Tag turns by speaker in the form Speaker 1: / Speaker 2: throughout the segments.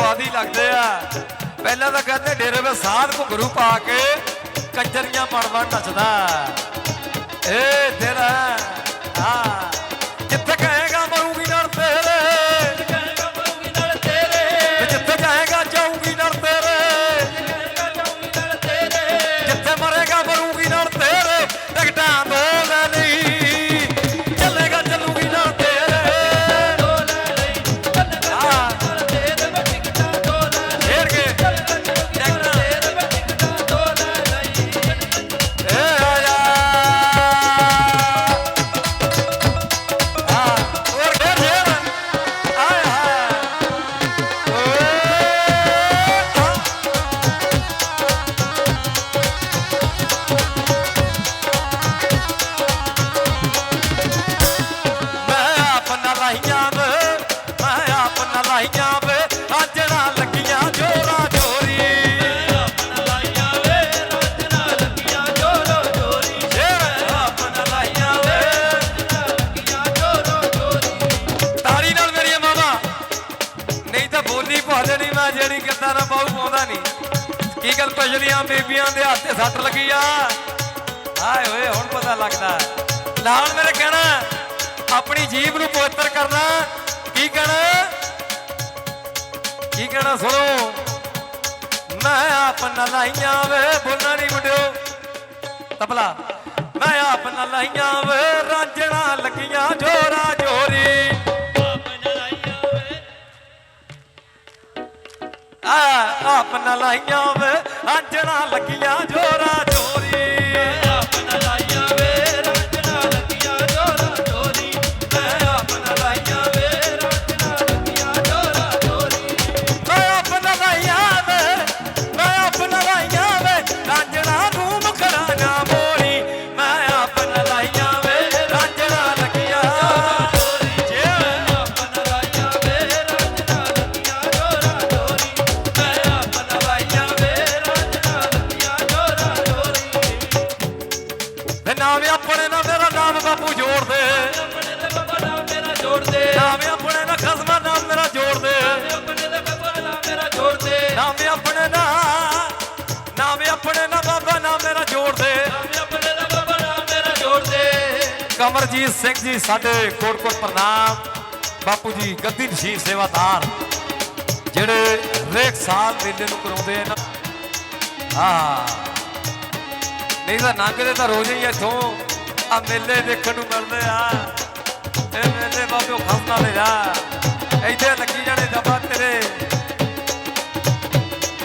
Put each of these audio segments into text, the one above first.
Speaker 1: ਮੇਲੇ ਲੱਗਦੇ ਆ। ਪਹਿਲਾਂ ਤਾਂ ਕਹਿੰਦੇ ਡੇਰੇ ਵਿੱਚ ਸਾਧ ਘੁੰਗਰੂ ਪਾ ਕੇ ਕੰਜਰੀਆਂ ਮਣ ਨੱਚਦਾ। ਏ ਤੇਰਾ ਆ ਬੋਲੀ ਪਾ ਮੈਂ ਜਿਹੜੀ ਕਿੱਦਾਂ ਨਾ ਬਾਹੂ ਪਾਉਂਦਾ ਨਹੀਂ ਕੀ ਗੱਲ ਪਜਲੀਆਂ ਬੀਬੀਆਂ ਦੇ ਹੱਥ ਤੇ ਸੱਟ ਲੱਗੀ ਆ? ਹਾਏ ਓਏ, ਹੁਣ ਪਤਾ ਲੱਗਦਾ। ਨਾਲ ਮੇਰੇ ਕਹਿਣਾ, ਆਪਣੀ ਜੀਭ ਨੂੰ ਪਵਿੱਤਰ ਕਰਨਾ। ਕੀ ਕਹਿਣਾ? ਕੀ ਕਹਿਣਾ ਸੁਣੋ? ਮੈਂ ਆਪਣਾ ਲਾਈਆਂ ਵੇ ਬੋਲਣਾ ਨਹੀਂ ਮੁੰਡਿਓ ਤਬਲਾ। ਮੈਂ ਆਪਣਾ ਲਾਈਆਂ ਵੇ ਰਾਂਝਣਾ ਲੱਗੀਆਂ ਜੋਰਾ ਆ ਆਪਣਾ ਲਾਈਆਂ ਵੇ ਆਂਜਣਾ ਲੱਗੀਆਂ ਜੋਰਾ ਦੇ
Speaker 2: ਆਪਣੇ
Speaker 1: ਨਾਲ ਖਸਮਾ ਨਾਮ ਮੇਰਾ ਜੋੜ ਦੇ।
Speaker 2: ਆਪਣੇ ਦੇ ਬਾਬਾ ਨਾਮ ਮੇਰਾ ਜੋੜ ਦੇ
Speaker 1: ਨਾਮ ਆਪਣੇ ਨਾਲ ਨਾਮ ਆਪਣੇ ਨਾਲ ਬਾਬਾ ਨਾਮ ਮੇਰਾ ਜੋੜ ਦੇ।
Speaker 2: ਆਪਣੇ ਦੇ ਬਾਬਾ ਨਾਮ ਮੇਰਾ ਜੋੜ ਦੇ
Speaker 1: ਕਮਰਜੀਤ ਸਿੰਘ ਜੀ ਸਾਡੇ ਕੋਟ ਪ੍ਰਣਾਮ। ਬਾਪੂ ਜੀ ਗੱਦੀ ਨਸ਼ੀਨ ਸੇਵਾਦਾਰ। ਜਿਹੜੇ ਹਰੇਕ ਸਾਲ ਮੇਲੇ ਨੂੰ ਕਰਾਉਂਦੇ ਆ ਨਾ ਹਾਂ। ਨਹੀਂ ਤਾਂ ਨੰਗਦੇ ਤਾਂ ਰੋਜ਼ ਹੀ ਇੱਥੋਂ ਆ ਮੇਲੇ ਦੇਖਣ ਨੂੰ ਮਿਲਦੇ ਆ। ਇਹ ਮੇਲੇ ਬਾਬਿਓ ਖਸਨਾ ਦੇ ਜਾ। ਇੱਥੇ ਲੱਗੀ ਜਾਣੇ ਜਬਾ ਤੇਰੇ।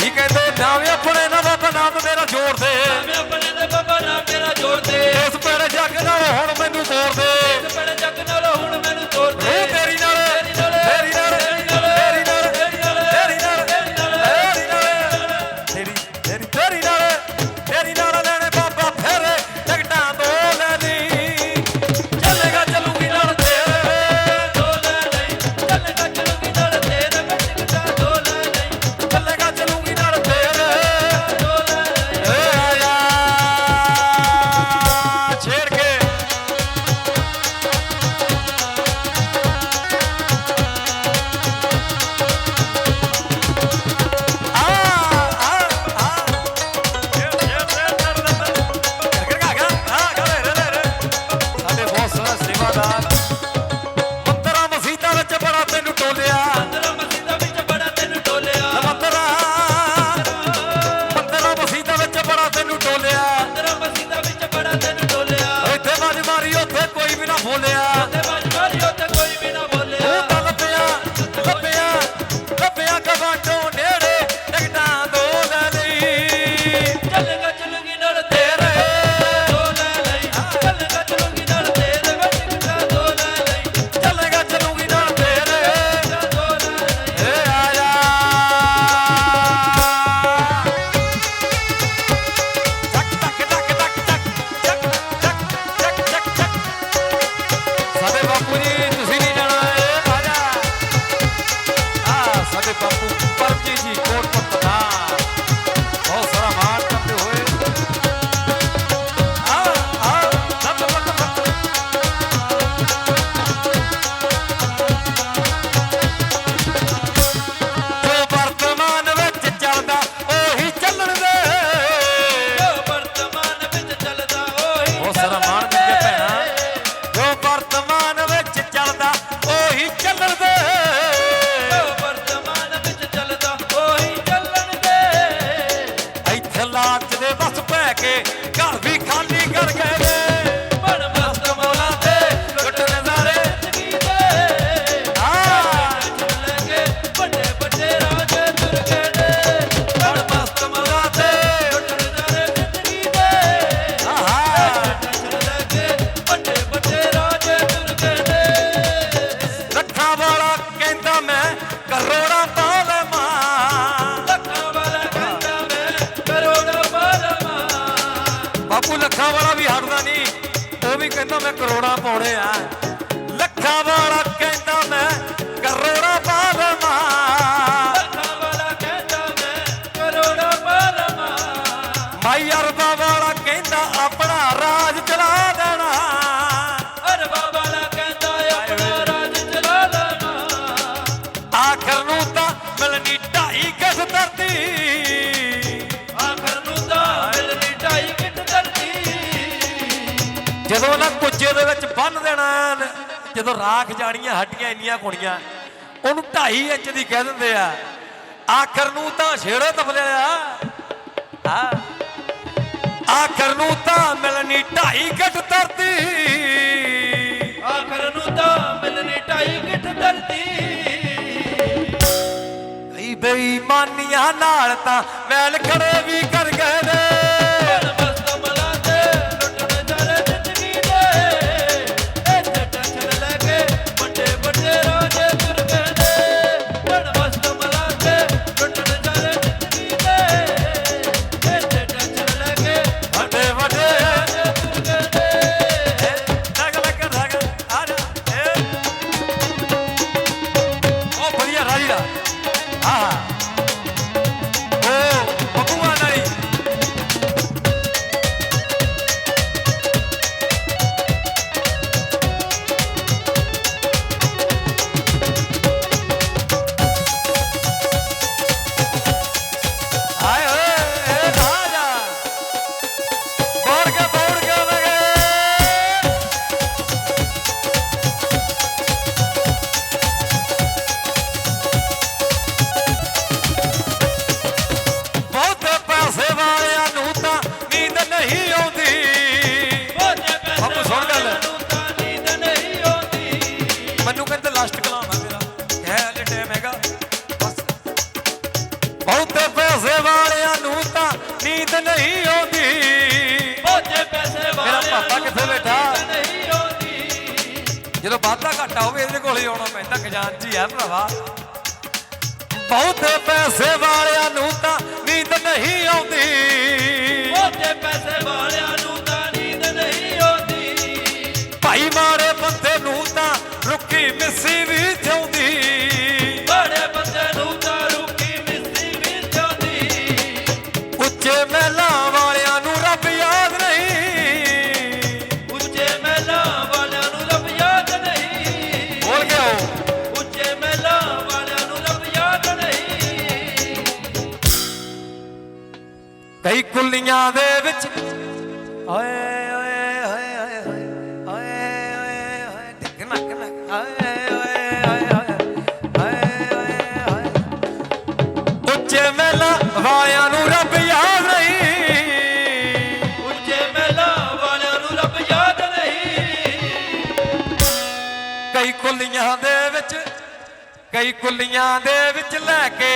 Speaker 1: ਕੀ ਕਹਿੰਦੇ? ਨਾਮ ਆਪਣੇ ਨਾ ਬਾਬਾ ਨਾਮ ਮੇਰਾ ਜੋੜ ਦੇ।
Speaker 2: ਮੈਂ ਆਪਣੇ ਦੇ ਬਾਬਾ ਨਾਮ ਮੇਰਾ ਜੋੜ ਦੇ।
Speaker 1: ਇਸ ਪੇੜੇ ਜੱਗ ਨਾਲ ਹੁਣ ਮੈਨੂੰ ਤੋੜ ਦੇ।
Speaker 2: ਇਸ ਬੜੇ ਜੱਗ
Speaker 1: que ਕਰੋੜਾਂ ਪਾਉਣੇ ਆ। ਜਦੋਂ ਰਾਖ ਜਾਣੀਆਂ ਹੱਡੀਆਂ ਇੰਨੀਆਂ ਕੁਣੀਆਂ ਉਹਨੂੰ 2.5 ਇੰਚ ਦੀ ਕਹਿ ਦਿੰਦੇ ਆ ਆਖਰ ਨੂੰ ਤਾਂ ਛੇੜੋ ਤਫਲਿਆ ਆ। ਆਖਰ ਨੂੰ ਤਾਂ ਮਿਲਣੀ 2.5 ਘਟ ਧਰਤੀ।
Speaker 2: ਆਖਰ ਨੂੰ ਤਾਂ ਮਿਲਣੀ ਢਾਈ ਕਿਟ ਧਰਤੀ।
Speaker 1: ਕਈ ਬੇਈਮਾਨੀਆਂ ਨਾਲ ਤਾਂ ਵੈਲ ਖੜੇ ਵੀ ਕਰ ਗਏ ਨੇ। ਵਾਲਿਆਂ ਕਿੱਥੇ ਬੈਠਾ? ਜਦੋਂ ਵਾਧਾ ਘਾਟਾ ਹੋਵੇ, ਇਹਦੇ ਕੋਲ ਹੀ ਆਉਣਾ ਪੈਂਦਾ ਖਜ਼ਾਨਚੀ ਹੈ ਭਰਾਵਾ ਬਹੁਤੇ ਪੈਸੇ ਵਾਲਿਆਂ ਨੂੰ ਤਾਂ ਨੀਂਦ ਨਹੀਂ ਆਉਂਦੀ
Speaker 2: ਬੋਝੇ ਪੈਸੇ ਵਾਲਿਆਂ
Speaker 1: ਵਾਲਿਆਂ ਨੂੰ ਰੱਬ ਯਾਦ ਨਹੀਂ।
Speaker 2: ਉੱਚੇ ਮਹਿਲਾਂ ਵਾਲਿਆਂ ਨੂੰ ਰੱਬ ਯਾਦ ਨਹੀਂ।
Speaker 1: ਕਈ ਕੁੱਲੀਆਂ ਦੇ ਵਿੱਚ ਕਈ ਕੁੱਲੀਆਂ ਦੇ ਵਿੱਚ ਲੈ ਕੇ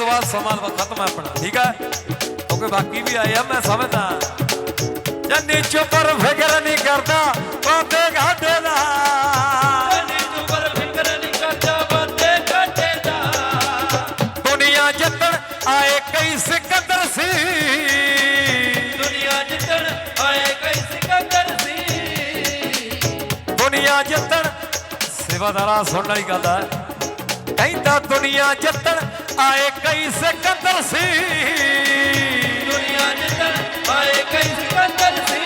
Speaker 2: ਤੋਂ
Speaker 1: ਬਾਅਦ ਸਮਾਂ ਖਤਮ ਹੈ ਆਪਣਾ ਠੀਕ ਹੈ? ਕਿਉਂਕਿ ਬਾਕੀ ਵੀ ਆਏ ਆ ਮੈਂ ਸਮਝਦਾ। ਚੰਨੀ ਚੁੰਬਰ ਫਿਕਰ ਨਹੀਂ ਕਰਦਾ ਦਾ।
Speaker 2: ਫਿਕਰ ਨਹੀਂ ਕਰਦਾ ਬਾਤੇ ਕੱਟੇ ਦਾ।
Speaker 1: ਦੁਨੀਆ ਜਿੱਤਣ ਆਏ ਕਈ ਸਿਕੰਦਰ ਸੀ।
Speaker 2: ਦੁਨੀਆ ਜਿੱਤਣ ਆਏ ਕਈ ਸਿਕੰਦਰ ਸੀ।
Speaker 1: ਦੁਨੀਆ ਜਿੱਤਣ ਸੇਵਾਦਾਰਾ ਸੁਣਨ ਵਾਲੀ ਗੱਲ ਹੈ। ਕਹਿੰਦਾ ਦੁਨੀਆ ਜਿੱਤਣ ਆਏ ਕਈ ਸਿਕੰਦਰ ਸੀ।
Speaker 2: ਦੁਨੀਆ ਜਿੱਤਣ ਆਏ ਕਈ ਸਿਕੰਦਰ ਸੀ।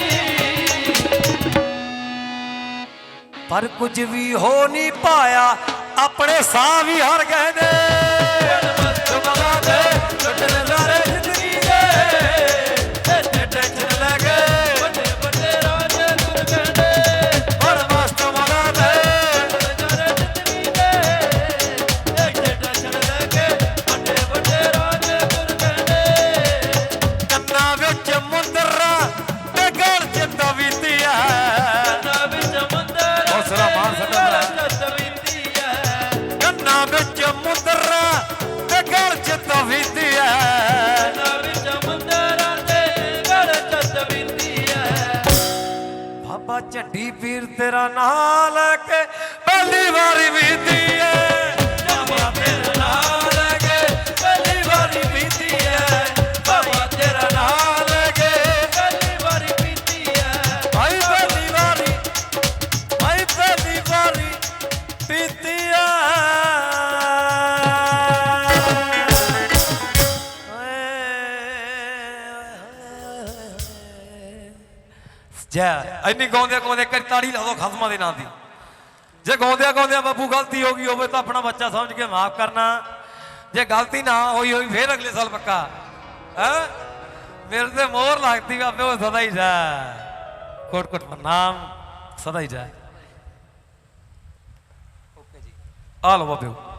Speaker 1: ਪਰ ਕੁਝ ਵੀ ਹੋ ਨਹੀਂ ਪਾਇਆ ਆਪਣੇ ਸਾਹ ਵੀ ਹਰ ਗਏ ਨੇ। ਜਮਲਾ ਦੇ ਲੁੱਟ ਨਜ਼ਾਰੇ ਜ਼ਿੰਦਗੀ ਦੇ।
Speaker 2: ਵੱਡੀ
Speaker 1: ਪੀਰ ਤੇਰਾ ਨਾਂ ਲੈ ਕੇ ਪਹਿਲੀ ਵਾਰੀ ਬੀਤੀ ਏ। ਜੈ ਗਾਉਂਦੇ ਗਾਉਂਦੇ ਕਰੀ ਤਾੜੀ ਲਾ ਦੋ ਖਸਮਾਂ ਦੇ ਨਾਂ ਦੀ। ਜੇ ਗਾਉਂਦਿਆਂ ਗਾਉਂਦਿਆਂ ਬਾਪੂ ਗਲਤੀ ਹੋ ਗਈ ਹੋਵੇ ਤਾਂ ਆਪਣਾ ਬੱਚਾ ਸਮਝ ਕੇ ਮਾਫ ਕਰਨਾ। ਜੇ ਗਲਤੀ ਨਾ ਹੋਈ ਹੋਈ ਫੇਰ ਅਗਲੇ ਸਾਲ ਪੱਕਾ। ਹੈ? ਮੇਰੇ ਤੇ ਮੋਹਰ ਲੱਗਦੀ ਬਾਬੇ, ਉਹ ਸਦਾ ਹੀ ਜਾ ਕੋਟ ਕੋਟ ਨਾਮ ਸਦਾ ਹੀ ਜਾ ਓਕੇ ਜੀ। ਆ ਲਓ ਬਾਬੇ।